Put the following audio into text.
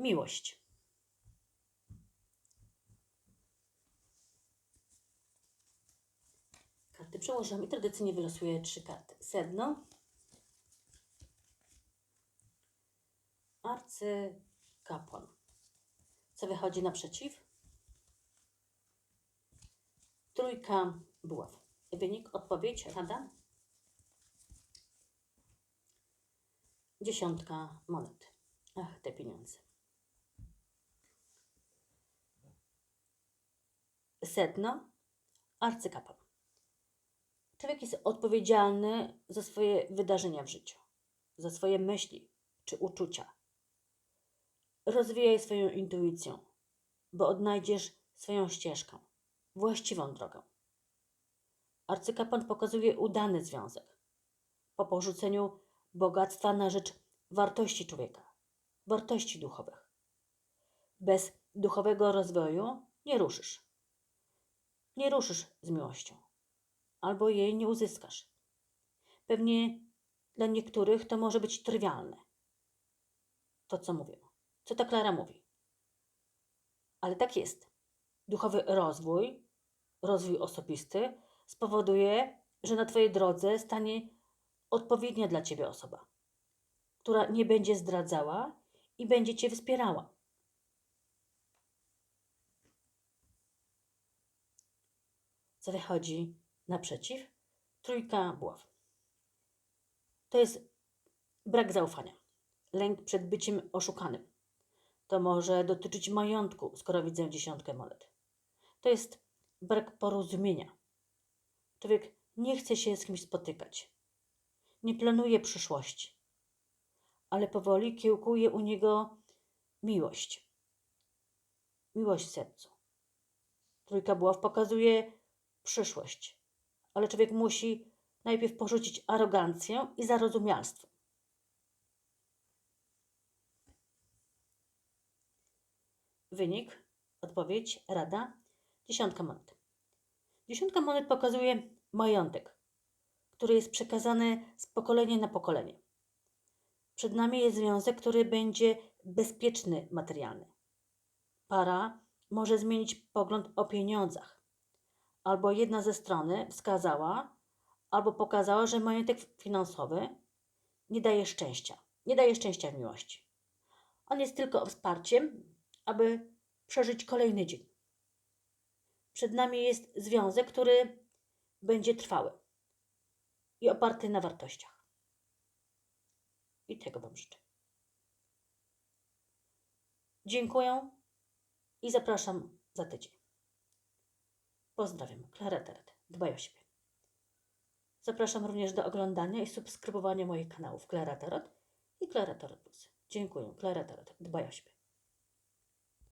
Miłość. Karty przełożyłam i tradycyjnie wylosuję trzy karty. Sedno. Arcykapłan. Co wychodzi naprzeciw? Trójka buław. Wynik, odpowiedź, rada? Dziesiątka monet. Ach, te pieniądze. Sedno, arcykapłan. Człowiek jest odpowiedzialny za swoje wydarzenia w życiu, za swoje myśli czy uczucia. Rozwijaj swoją intuicję, bo odnajdziesz swoją ścieżkę, właściwą drogę. Arcykapłan pokazuje udany związek po porzuceniu bogactwa na rzecz wartości człowieka, wartości duchowych. Bez duchowego rozwoju nie ruszysz. Nie ruszysz z miłością, albo jej nie uzyskasz. Pewnie dla niektórych to może być trywialne. To, co mówię, co ta Klara mówi. Ale tak jest. Duchowy rozwój, rozwój osobisty spowoduje, że na Twojej drodze stanie odpowiednia dla Ciebie osoba, która nie będzie zdradzała i będzie Cię wspierała. Co wychodzi naprzeciw? Trójka buław. To jest brak zaufania, lęk przed byciem oszukanym. To może dotyczyć majątku, skoro widzę dziesiątkę monet. To jest brak porozumienia. Człowiek nie chce się z kimś spotykać. Nie planuje przyszłości. Ale powoli kiełkuje u niego miłość. Miłość w sercu. Trójka buław pokazuje przyszłość. Ale człowiek musi najpierw porzucić arogancję i zarozumialstwo. Wynik, odpowiedź, rada, dziesiątka monet. Dziesiątka monet pokazuje majątek, który jest przekazany z pokolenia na pokolenie. Przed nami jest związek, który będzie bezpieczny materialny. Para może zmienić pogląd o pieniądzach. Albo jedna ze strony wskazała, albo pokazała, że majątek finansowy nie daje szczęścia. Nie daje szczęścia w miłości. On jest tylko wsparciem, aby przeżyć kolejny dzień. Przed nami jest związek, który będzie trwały i oparty na wartościach. I tego Wam życzę. Dziękuję i zapraszam za tydzień. Pozdrawiam, Klara Teret. Dbaj o siebie. Zapraszam również do oglądania i subskrybowania moich kanałów Klara Tarot i Klara Tarot Plus. Dziękuję, Klara Tarot. Dbaj o siebie.